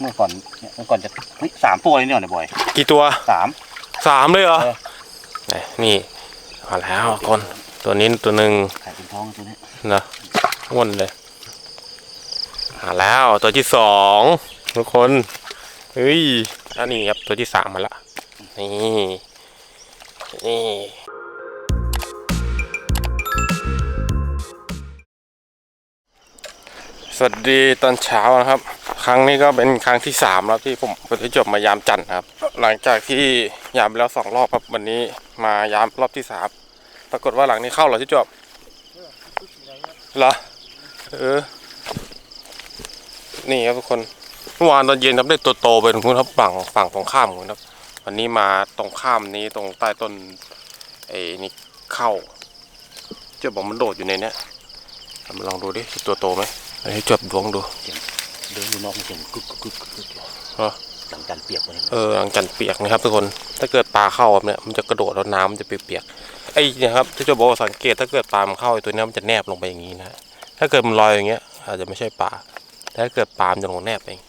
เมื่อก่อนเนี่ยเมื่อก่อนจะเฮ้ยสามตัวเลยเนี่ยเนี่ยบอยกี่ตัวสาม สามเลยเหรอเออไหนนี่มาแล้วคนตัวนี้ตัวหนึ่งไข่เป็นท้องตัวนี้นะอ้วนเลยมาแล้วตัวที่สองทุกคนเฮ้ยอันนี้ครับตัวที่สามมาละนี่นี่ สวัสดีตอนเช้านะครับ ครั้งนี้ก็เป็นครั้งที่สามแล้วที่ผมไปจบมายามจันทร์ครับ หลังจากที่ยามไปแล้วสองรอบครับวันนี้มายามรอบที่สามปรากฏว่าหลังนี้เข้าเหรอที่จบเหรอเออนี่ครับทุกคนเมื่อวานตอนเย็นครับได้ตัวโตไปตรงนู้นครับฝั่งฝั่งตรงข้ามนู้นครับ วันนี้มาตรงข้ามนี้ตรงใต้ต้นไอ้นี่เข้าเจ้าบอกมันโดดอยู่ในเนี้ยมาลองดูดิตัวโตไหม อันนี้จบดวงดูเดินอยู่นอกมันเสียงกึกกึกกึกกึกกึกเหรอดังจันเปียกเลยเออหลังจันเปียกนะครับทุกคนถ้าเกิดปลาเข้าแบบเนี้ยมันจะกระโดดแล้วน้ำมันจะเปียกๆไอ้นี่ครับที่เจะบอกว่าสังเกตถ้าเกิดปลามันเข้าไอ้ตัวนี้มันจะแนบลงไปอย่างนี้นะถ้าเกิดมันลอยอย่างเงี้ย อาจจะไม่ใช่ปลาแต่ถ้าเกิดปลามันจะลงแนบเอง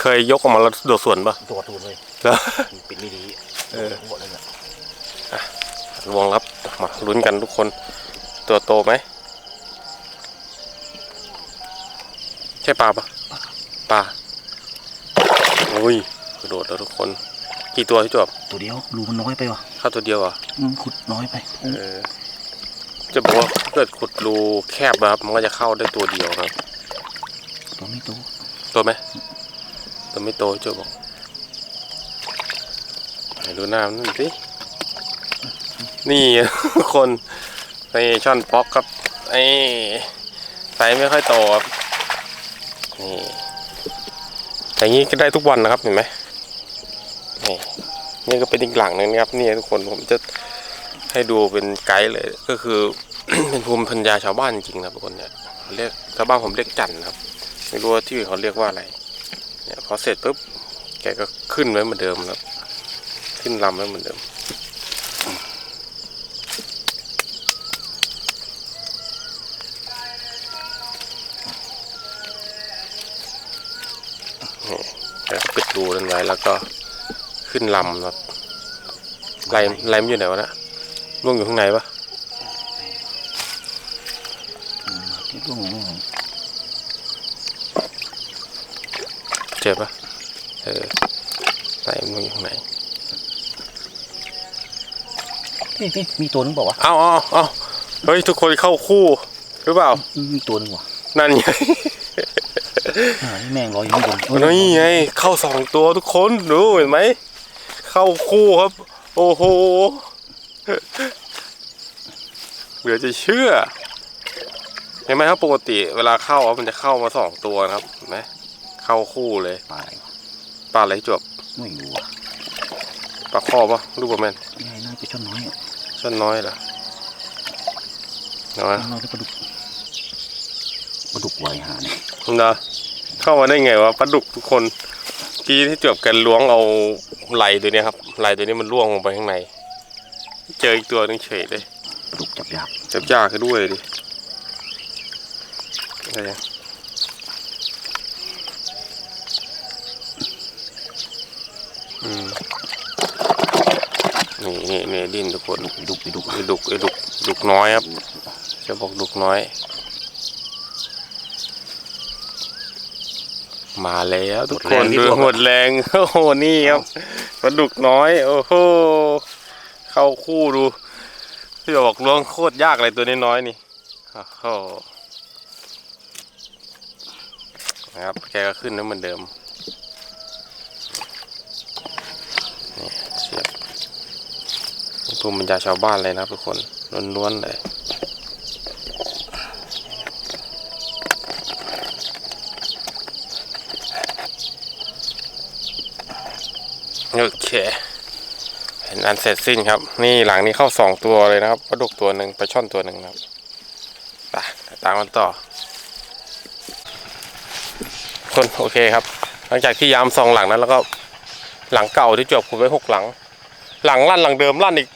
เคยยกออกมาแล้วโดดสวนปะตัวตัวเลยแล้วปิดไม่ดีเออหมดเลยเนี่ย ลวงครับมาลุ้นกันทุกคนตัวโตไหมใช่ปลาปะปลาอุ้ยกระโดดแล้วทุกคน กี่ตัวที่จบตัวเดียวรูมันน้อยไปว่ะเข้าตัวเดียวเหรอะอืมขุดน้อยไปเออจะบอกว่าถ้าเกิดขุดรูแคบนะครับมันก็จะเข้าได้ตัวเดียวนะครับตัวไม่โตตัวไหมตัวไม่โตเจ้าบอกไหนดูหน้ามันสิ นี่คนในช่อนป๊อกครับไอ้ไซส์ไม่ค่อยโตครับนี่แต่อย่างนี้ก็ได้ทุกวันนะครับเห็นไหมนี่นี่ก็เป็นอีกหลังหนึงนะครับนี่ทุกคนผมจะให้ดูเป็นไกด์เลยก็คือ เป็นภูมิปัญญาชาวบ้านจริงนะครับทุกคนเนี่ยเรียกชาวบ้านผมเรียกจันทร์ครับ ไม่รู้ว่าที่อื่นเขาเรียกว่าอะไรเนี่ยพอเสร็จปุ๊บแกก็ขึ้นไว้เหมือนเดิมครับ ขึ้นลำไว้เหมือนเดิม ปิดรูนั้นไว้แล้วก็ขึ้นลำครับไลมไลมนอยู่ไหนวะนะล่วงอยู่ข้างในปะอืมที่ร่วงลงมาเจอปะเออไลมนล่วงอยู่ข้างในนี่นี่มีตัวนึงเปล่าวะเอาเอาเอาเฮ้ยทุกคนเข้าคู่หรือเปล่าอืมมีตัวนึงว่ะนั่นไงอ่านี่ แม่งลอยอยู่ข้างบนเออนี่ไงเข้าสองตัวทุกคนดูเห็นไหมเข้าคู่ครับ โอ้โหเหลือจะเชื่อเห็นไหมครับปกติ เวลาเข้าอะมันจะเข้ามาสองตัวนะครับเห็นไหมเข้าคู่เลยปลาอะไรวะปลาอะไรจบไม่รู้อะปลาคอปะรูปแมนนี่ไงน่าจะช่อนน้อยอะช่อนน้อยเหรอน้อยช่อนน้อยแล้วปลาดุก ปลาดุกไวหาเนี่ยนะเข้ามาได้ไงวะปลาดุกทุกคนกี้ที่จบกันล้วงเอาไหลตัวเนี้ยครับไหลตัวนี้มันล่วงลงไปข้างใน เจออีกตัวหนึงเฉยเลยปลาดุกจับยากจับยากให้ด้วยดิอะไรยังอืมนี่นี่นี่ดิ้นทุกคนปลาดุกปลาดุกไอ้ดุกไอ้ดุกดุกน้อยครับจะบอกดุกน้อย มาแล้วทุกคนดูหมดแรงโอ้โหนี่ครับปลาดุกน้อย โอ้โหเข้าคู่ดูพี่บอกล้วงโคตรยากเลยตัวน้อยๆนี่โอ้โหนะครับแกก็ขึ้นน้ำเหมือนเดิมนี่เสียบภูมิปัญญาชาวบ้านเลยนะครับทุกคนล้วนๆเลย เคเห็นอันเสร็จสิ้นครับ นี่หลังนี้เข้าสองตัวเลยนะครับปลาดุกตัวหนึ่งปลาช่อนตัวหนึ่งนะครับไปตามกันต่อ คนโอเคครับ หลังจากที่ยามซองหลังนั้นแล้วก็หลังเก่าที่จบขุดไว้หกหลัง หลังลั่นหลังเดิมลั่นอีก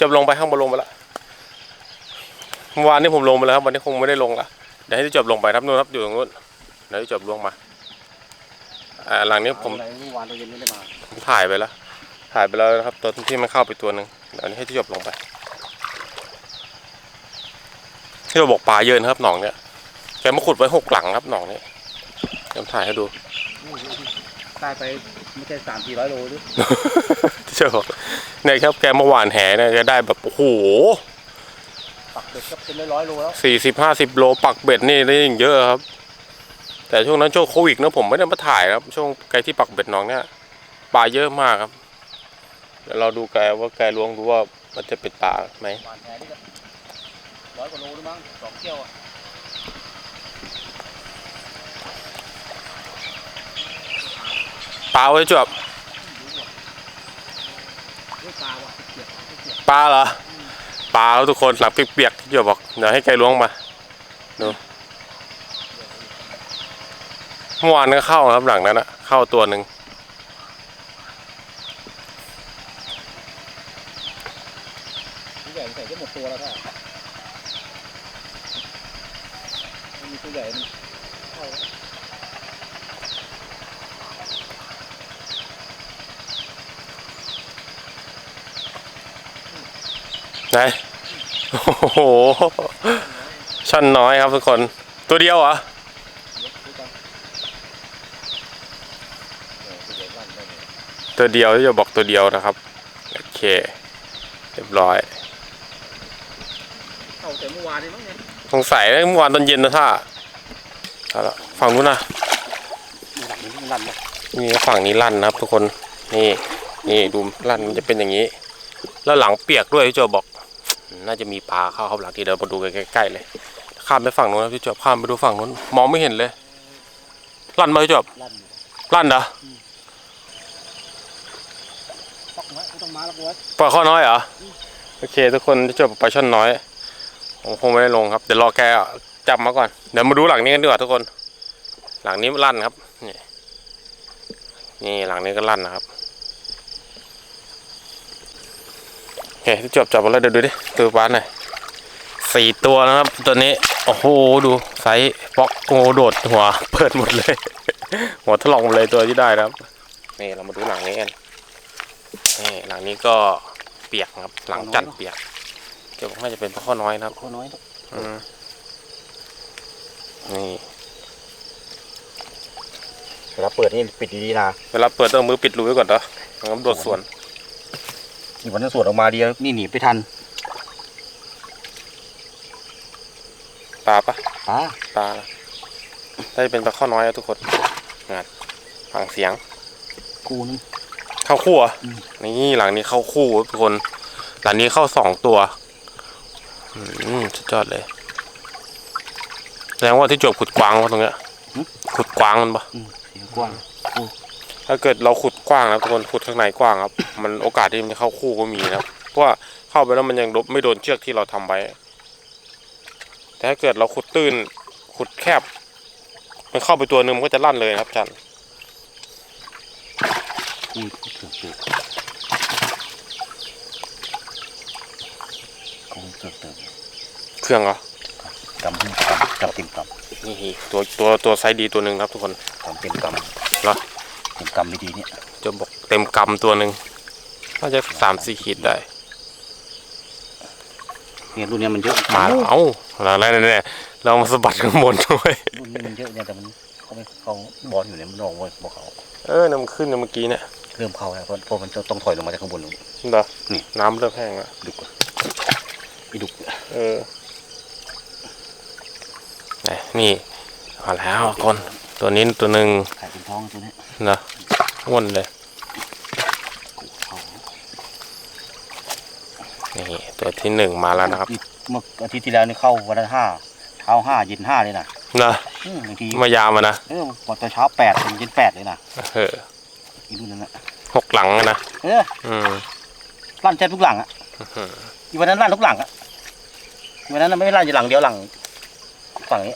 จบลงไปข้างบนลงไปแล้วเมื่อวานนี้ผมลงไปแล้วครับวันนี้คงไม่ได้ลงละเดี๋ยวให้ที่จบลงไปครับนู่นครับอยู่ตรงนู้นเดี๋ยวที่จบลงมาอ่าหลังนี้ผมอะไรเมื่อวานตอนเย็นไม่ได้มาถ่ายไปแล้ว ถ่ายไปแล้วนะครับ ตัวที่มันเข้าไปตัวหนึ่งเดี๋ยวนี้ให้ที่จบลงไป ที่เราบอกปลาเยอะนะครับหนองเนี้ยแกมาขุดไว้หกหลังครับหนองนี้เดี๋ยวถ่ายให้ดูได้ไปไม่ใช่สามสี่ร้อยโลหรือที่เชื่อบอกเนี่ยครับแกมาหวานแหเนี่ยแกได้แบบโอ้โหปักเด็กก็เป็นร้อยๆโลแล้วสี่สิบห้าสิบโลปักเบ็ดนี่ได้ยิ่งเยอะครับ แต่ช่วงนั้นช่วงโควิดนะผมไม่ได้มาถ่ายครับ ช่วงไกลที่ปักเบ็ดหน้องเนี่ยปลาเยอะมากครับเดี๋ยวเราดูแกว่าแกล้วงดูว่ามันจะเป็นปลาไหมหวานแหนี่ก็ร้อยกว่าโลหรือมั้งสองเที่ยวอะปลาไว้จวบเฮ้ยปลาว่ะเปียกเปียกปลาเหรอปลาครับทุกคนหลังเปียกๆที่จวบบอกเดี๋ยวให้แกล้วงมาดูเมื่อวานก็เข้าครับหลังนั้นนะเข้าตัวหนึ่ง ตัวใหญ่ใส่ได้หมดตัวแล้วค่ะมันมีตัวให ญ่มันเข้าแล้วไหนโอ้โหช่อนน้อยครับทุกคน ตัวเดียวเหรอยกดูกันเออตัวใหญ่ลั่นได้เลยตัวเดียวที่จะบอกตัวเดียวนะครับ โอเค เรียบร้อยเข้าแต่เมื่อวานนี่มั้งเนี่ยสงสัยเมื่อวานตอนเย็นนะท่าเอาละ ฝั่งนู้นนะมีหลังนี้ลั่นเลยนี่ฝั่งนี้ลั่นนะครับ ทุกคนนี่นี่ดูลั่นมันจะเป็นอย่างนี้ แล้วหลังเปียกด้วยพี่โจบอก น่าจะมีปลาเข้าครับหลังที่เดินมาดูใกล้ๆเลยข้ามไปฝั่งนู้นนะพี่โจข้ามไปดูฝั่งนู้นมองไม่เห็นเลย ลั่นไหมาพี่โจลั่นอยู่ลั่นเหรอปักไว้ไม่ต้องมาแล้วกูไว้ปล่อยข้อน้อยเหรอโอเค ทุกคนที่โจปลาช่อนน้อยผมคงไม่ได้ลงครับเดี๋ยวรอแกจับมาก่อนเดี๋ยวมาดูหลังนี้กันดีกว่าทุกคน หลังนี้ลั่นครับ นี่นี่หลังนี้ก็ลั่นนะครับโอเคที่จบจับมาแล้วเดี๋ยวดูดิตัวปลาหน่อยสี่ตัวนะครับ ตัวนี้ โอ้โห ดูไซส์ป๊อกโงโดดหัว เปิดหมดเลย หัวถลอกหมดเลยตัวที่ได้นะครับ นี่เรามาดูหลังนี้กันนี่หลังนี้ก็เปียกครับ หลังจัดเปียกเดี๋ยวผมน่าจะเป็นปลาข้อน้อยนะครับข้อน้อยอืมนี่เวลาเปิดนี่ปิดดีๆนะเวลาเปิดต้องเอามือปิดรูไว้ก่อนเนาะงั้นโดดสวน นี่วันนั้นสวดออกมาดีแล้วนี่หนีไปทันปลาปะอ่าปลาละได้เป็นปลาข้อน้อยอะทุกคนงานฟังเสียง กูนึงเข้าคู่เหรอะอืม นี่หลังนี้เข้าคู่ทุกคน หลังนี้เข้าสองตัว อืมสุดยอดเลย แสดงว่าที่จบขุดกวางวะตรงเนี้ย ขุดกวางมันปะอืมเสียง กว้างถ้าเกิดเราขุดกว้างนะครับทุกคนขุดข้างในกว้างครับ มันโอกาสที่มันจะเข้าคู่ก็มีนะครับเพราะว่าเข้าไปแล้วมันยังไม่โดนเชือกที่เราทำไว้ แต่ถ้าเกิดเราขุดตื้นขุดแคบ มันเข้าไปตัวหนึ่งมันก็จะลั่นเลยนะครับจันอุ้ยเกือบเกือบกูเกือบเกือบเครื่องเหรอกำกำกำเต็มก นี่ตัวตัวตัวไซส์ดีตัวหนึ่งครับทุกคนำกำเต็มกำเหรอเต็มกำไม่ดีเนี่ยจะบอกเต็มกำตัวหนึ่งน่าจะสามสี่ขีดได้เนี่ยรุ่นเนี้ยมันเยอะมาแล้วเอ้าอะไรเนี่ยเรามาสะบัดข้างบนด้วยรุ่นนี้มันเยอะเนี่ยแต่มันเขาไม่เขาบอลอยู่เนี่ยมันออกเว้ยบอกเขาเออน้ำขึ้นเมื่อกี้เนี่ยเริ่มเข้าแล้วเพราะเพราะมันจะต้องถอยลงมาจากข้างบนลงเหรอนี่น้ำเริ่มแห้งแล้วดุกว่าอีดุกเออ ไหนนี่มาแล้วคนตัวนี้ตัวหนึ่งขายเป็นท้องตัวเนี้ยนะอ้วนเลยเขานี่ตัวที่หนึ่งมาแล้วนะครับเมื่ออาทิตย์ที่แล้วนี่เข้าวันละห้าเช้าห้าเย็นห้าเลยนะนะอืมบางทีมายาวมานะเออวันตอนเช้าแปดถึงเย็นแปดเลยนะเอออีรุ่นนั้นนะหกหลังอะนะเอออืมลั่นแทบทุกหลังอะอื้อหืออีวันนั้นลั่นทุกหลังอะอีวันนั้นน่ะไม่ได้ลั่นอยู่หลังเดียวหลัง ฝั่งนี้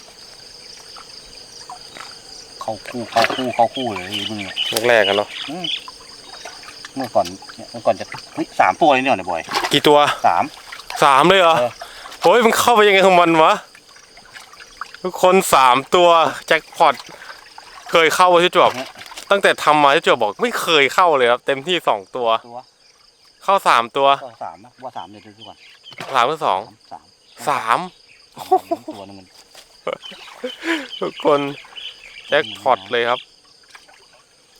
เข้าคู่เข้าคู่เข้าคู่เลยอีรุ่นเนี้ยแรกๆกันเนาะอืมเมื่อก่อนเนี่ยเมื่อก่อนจะเฮ้ยสามตัวเลยเนี่ยเนี่ยบอยกี่ตัวสาม สามเลยเหรอเออ โอ้ยมันเข้าไปยังไงของมันวะทุกคนสามตัวแจ็คพอตเคยเข้าที่จวบตั้งแต่ทำมาที่จวบบอกไม่เคยเข้าเลยครับ เต็มที่สองตัว ตัวเข้าสามตัวก็สามนะว่าสามเลยทุกวันสามหรือสองสามสามตัวนึงมัน ทุกคนแจ็คพอตเลยครับ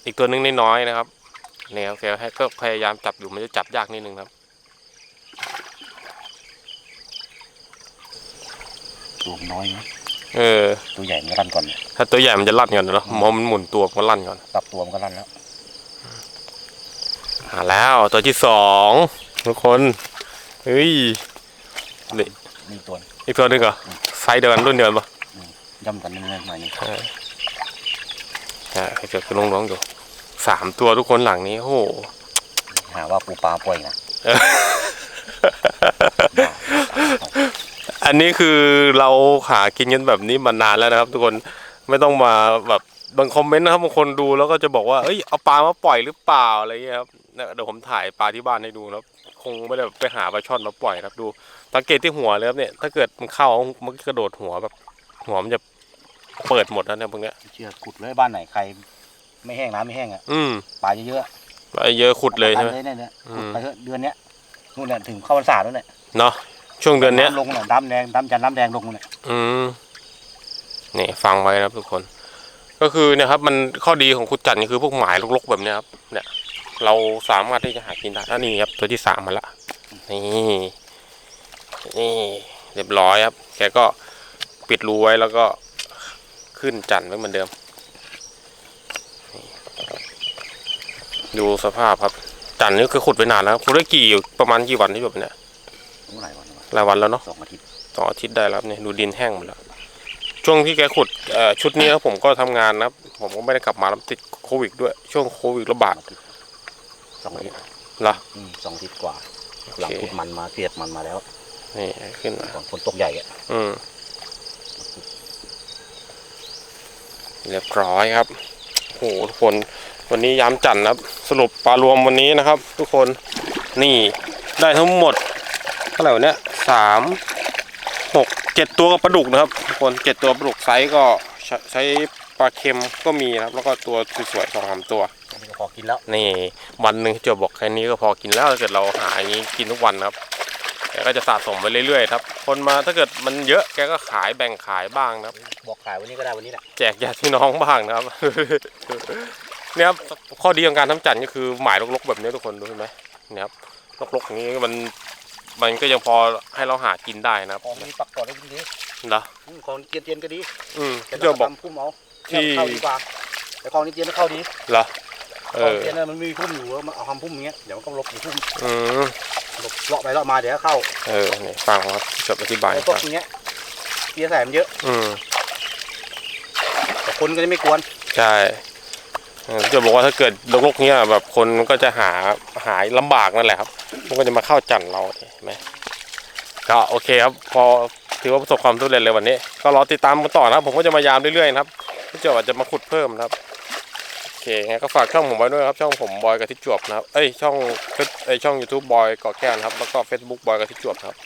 อีกตัวหนึงน้อยๆนะครับเนี่ยครับแกให้ก็พยายามจับอยู่มันจะจับยากนิดนึงครับตัวมันน้อยนะเออ ตัวใหญ่มันก็รันก่อนเนี่ยถ้าตัวใหญ่มันจะลั่นก่อนเนาะมอมันหมุนตัวมันก็ลั่นก่อนปรับตัวมันก็รันแล้วหาแล้วตัวที่สองทุกคนเฮ้ยนี่นี่ตัวอีกตัวหนึงเหรอไซส์เดียวกันรุ่นเดียวกันปะ ย่ำกันนิดนึงหน่อยนึงอ่าเกิดขึ้นลงๆอยู่สามตัวทุกคนหลังนี้โอ้โหหาว่าปูปลาปล่อยนะอันนี้คือเราหากินกันแบบนี้มานานแล้วนะครับ ทุกคนไม่ต้องมาแบบบางคอมเมนต์นะครับบางคนดูแล้วก็จะบอกว่าเอ้ยเอาปลามาปล่อยหรือเปล่าอะไรเงี้ยครับเนี่ยเดี๋ยวผมถ่ายปลาที่บ้านให้ดูนะครับคงไม่ได้แบบไปหาปลาช่อนมาปล่อยนะครับดูสังเกตที่หัวเลยครับเนี่ยถ้าเกิดมันเข้ามันก็กระโดดหัวแบบหัวมันจะ เปิดหมดแล้วเนี่ยพวกเนี้ยเชื่อขุดเลยบ้านไหนใคร ไม่แห้งน้ำไม่แห้งอะอืมปลาเยอะปลาเยอะขุดๆเลยใช่ไหมเลยเนี่ยเนี่ยอืมขุดไปเถอะเดือนเนี้ยนู่นเนี่ยถึงเข้าพรรษาแล้วเนี่ยเนาะช่วงเดือนเนี้ยำลงเนี่ยดำแดงดำจันทร์น้ำแดงลงเนี่ยอืมนี่ฟังไว้นะครับทุกคน ก็คือเนี่ยครับ มันข้อดีของคุดจันทร์คือพวกหมายลกๆแบบเนี้ยครับ เนี่ย เราสามารถที่จะหากินได้แล้วนี่ครับ ตัวที่สามมาละนี่นี่เรียบร้อยครับ แกก็ปิดรูไว้แล้วก็ ขึ้นจันทร์ไว้เหมือนเดิมนี่ดูสภาพครับ จันทร์นี่คือขุดไปนานแล้วขุดได้กี่ประมาณกี่วันที่แบบเนี้ยเมื่อไหร่วันวะหลายวันแล้วเนาะสองอาทิตย์สองอาทิตย์ได้แล้วครับเนี่ยดูดินแห้งหมดแล้วช่วงที่แกขุดเอ่อชุดนี้ครับผมก็ทำงานนะครับผมก็ไม่ได้กลับมาแล้วติดโควิดด้วย ช่วงโควิดระบาดสองอาทิตย์เหรออืมสองอาทิตย์กว่าโอหลังเคขุดมันมาเกลียดมันมาแล้วนี่ขึ้นมาก่อนฝนตกใหญ่อะอืม เรียบร้อยครับโอ้โหทุกคนวันนี้ย้ำจันทร์นะครับ สรุปปลารวมวันนี้นะครับ ทุกคนนี่ได้ทั้งหมดเท่าไหร่วะเนี่ยสามหกเจ็ดตัวกับปลาดุกนะครับทุกคนเจ็ดตัวปลาดุกไซส์ก็ใช้ใช้ปลาเค็มก็มีนะครับ แล้วก็ตัวสวยๆสองสามตัวอันนี้ก็พอกินแล้วนี่วันหนึ่งเจะบอกแค่นี้ก็พอกินแล้วถ้าเกิดเราหาอย่างนี้กินทุกวันนะครับ แกก็จะสะสมไปเรื่อยๆครับ คนมาถ้าเกิดมันเยอะแกก็ขายแบ่งขายบ้างนะครับ บอกขายวันนี้ก็ได้วันนี้แหละแจกญาติพี่น้องบ้างนะครับ เนี่ยครับข้อดีของการทำจันทร์ก็คือหมายลกๆแบบนี้ทุกคนดูเห็นไหมเนี่ยครับลกๆอย่างนี้มันมันก็ยังพอให้เราหากินได้นะครับของมีปักก่อนได้ดีนะอืมของเตียนเตียนๆก็ดี อืมแต่เดี๋ยวบอกทำพุ่มเอาที่เนี่ยมันเข้าดีกว่าแต่ของนี้เตียนมันเข้าดีเหรอเอของอเตียนเนี่ยมันมีพุ่มอยู่เอาทำพุ่มอย่างเงี้ยเดี๋ยวมันก็ลบอยู่พุ่มอืมลบ เลาะไปเลาะมาเดี๋ยวก็เข้าเออนี่ฟังครับจบอธิบายไอ้ให้พวกฟังอย่างเงี้ยเตียนใส่มันเยอะ อืมแต่คนก็จะไม่กวน ใช่เออจะบอกว่าถ้าเกิดโรคๆเนี้ยแบบคนมันก็จะหาหายลำบากนั่นแหละครับ มันก็จะมาเข้าจันทร์เราเห็นไหมก็โอเคครับ พอถือว่าประสบความสำเร็จเลยวันนี้ ก็รอติดตามกันต่อนะครับ ผมก็จะมายามเรื่อยๆนะครับที่จะอาจจะมาขุดเพิ่มนะครับโอ เคงั้นก็ฝากช่องผมไว้ด้วยครับ ช่องผมบอยกับทิจวบนะครับเอ้ยช่องเฟซเอ้ยช่อง YouTube บอยกาะแก้วนะครับแล้วก็ Facebook บอยกับทิจวบครับ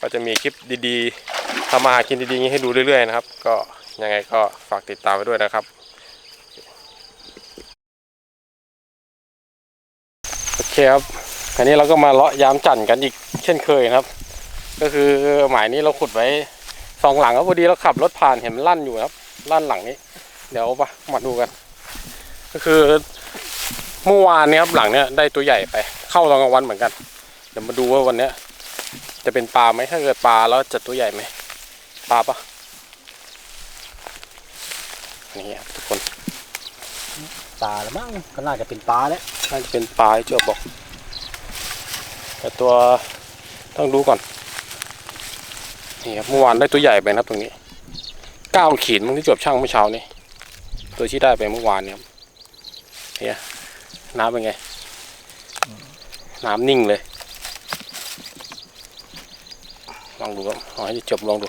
ก็จะมีคลิปดีๆทำมาหากินดีๆอย่างนี้ให้ดูเรื่อยๆนะครับ ก็ยังไงก็ฝากติดตามไปด้วยนะครับโอเคครับอันนี้เราก็มาเลาะยามจันทร์กันอีกเช่นเคยนะครับ ก็คือหมายนี้เราขุดไว้สองหลังครับพอดีเราขับรถผ่านเห็นมันลั่นอยู่ครับลั่นหลังนี้ เดี๋ยวมามาดูกัน ก็คือเมื่อวานเนี้ครับหลังเนี้ยได้ตัวใหญ่ไป เข้าตอนกลางวันเหมือนกัน เดี๋ยวมาดูว่าวันเนี้ย จะเป็นปลาไหมถ้าเกิดปลาแล้วจะตัวใหญ่ไหมปลาปะนี่ครับทุกคนปลาแล้วมั้งก็น่าจะเป็นปลาแล้วน่าจะเป็นปลาที่เจ้าบอก แต่ตัวต้องดูก่อนนี่ครับเมื่อวานได้ตัวใหญ่ไปนะครับตรงนี้เก้าขีดมันที่จบช่างเมื่อเช้านี่ตัวที่ได้ไปเมื่อวานเนี่ยครับ เนี่ยน้ำเป็นไง น้ำนิ่งเลย ลองดูครับเอาให้จบลองดู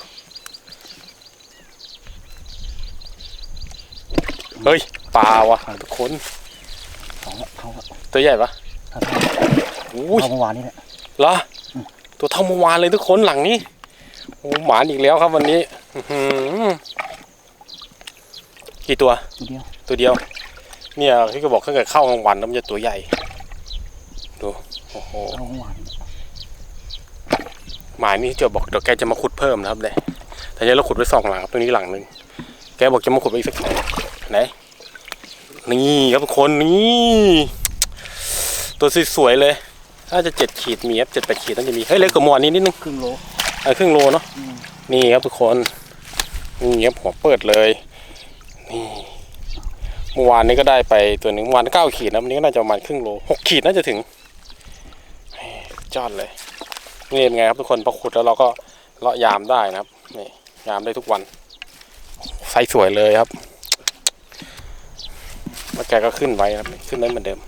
เฮ้ยปลาวะทุกคนของเขาตัวใหญ่ปะเขาอุ้ยเมื่อวานนี่แหละเหรอตัวเท่าเมื่อวานเลยทุกคนหลังนี้โอ้หมานอีกแล้วครับวันนี้อื้อหือกี่ตัว ตัวเดียวตัวเดียว เนี่ยที่ก็บอกถ้าเกิดเข้ากลางวันแล้วมันจะตัวใหญ่ ดู โอ้โหเอาหวานหมายนี่เจะบอกเดี๋ยวแกจะมาขุดเพิ่มนะครับเลยแต่เนี้เราขุดไว้สองหลังครับตรงนี้หลังหนึ่งแกบอกจะมาขุดไว้อีกสักหลังไหนนี่ครับทุกคนนี่ตัวสวยๆเลยน่าจะเจ็ดขีดมีครับเจ็ดแปดขีดน่าจะมีเฮ้ยเล็กกว่าหมอนนี้นิดนึงครึ่งโลเออครึ่งโลเนาะอืมนี่ครับทุกคนนี่ครับหัวเปิดเลย นี่ เมื่อวานนี้ก็ได้ไปตัวหนึ่งเมื่อวานเก้าขีดนะวันนี้ก็น่าจะประมาณครึ่งโลหกขีดน่าจะถึงเฮ้ยจอดเลยนี่เป็นไงครับทุกคนพอขุดแล้วเราก็เลาะยามได้นะครับนี่ยามได้ทุกวันไซส์สวยเลยครับแล้วแกก็ขึ้นไว้ครับขึ้นได้เหมือนเดิม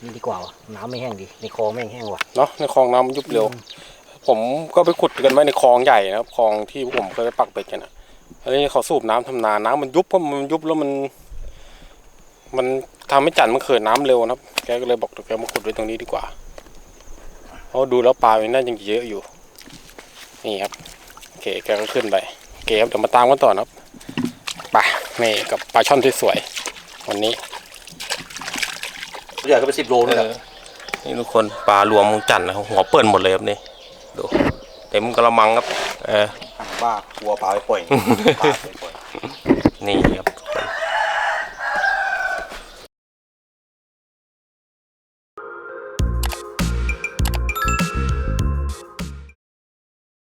นี่ดีกว่าว่ะน้ำไม่แห้งดีในคลองไม่แห้งว่ะเนาะในคลองน้ำมันยุบเร็ว ผมก็ไปขุดกันไว้ในคลองใหญ่นะครับคลองที่ผมเคยไปปักเบ็ดกันอะ อันนี้เขาสูบน้ำทำนาน้ำมันยุบเพราะมันยุบแล้วมัน มันทำให้จันทร์มันเขินน้ำเร็วนะครับ แกก็เลยบอกเดี๋ยวแกมาขุดไว้ตรงนี้ดีกว่าเพราะดูแล้วปลามันน่ายังเยอะอยู่ นี่ครับโอเคแกก็ขึ้นไปโอเคครับเดี๋ยวมาตามกันต่อนะครับไปนี่กับปลาช่อนที่สวยๆวันนี้ตัวใหญ่ก็เป็นสิบโลเลยแหละนี่ทุกคนปลารวมของจันทร์นะครับหัวเปิดหมดเลยครับนี่ดูเต็มกระมังครับเออ บ้าวัวปลาไปปล่อยปลาไปปล่อยนี่ครับ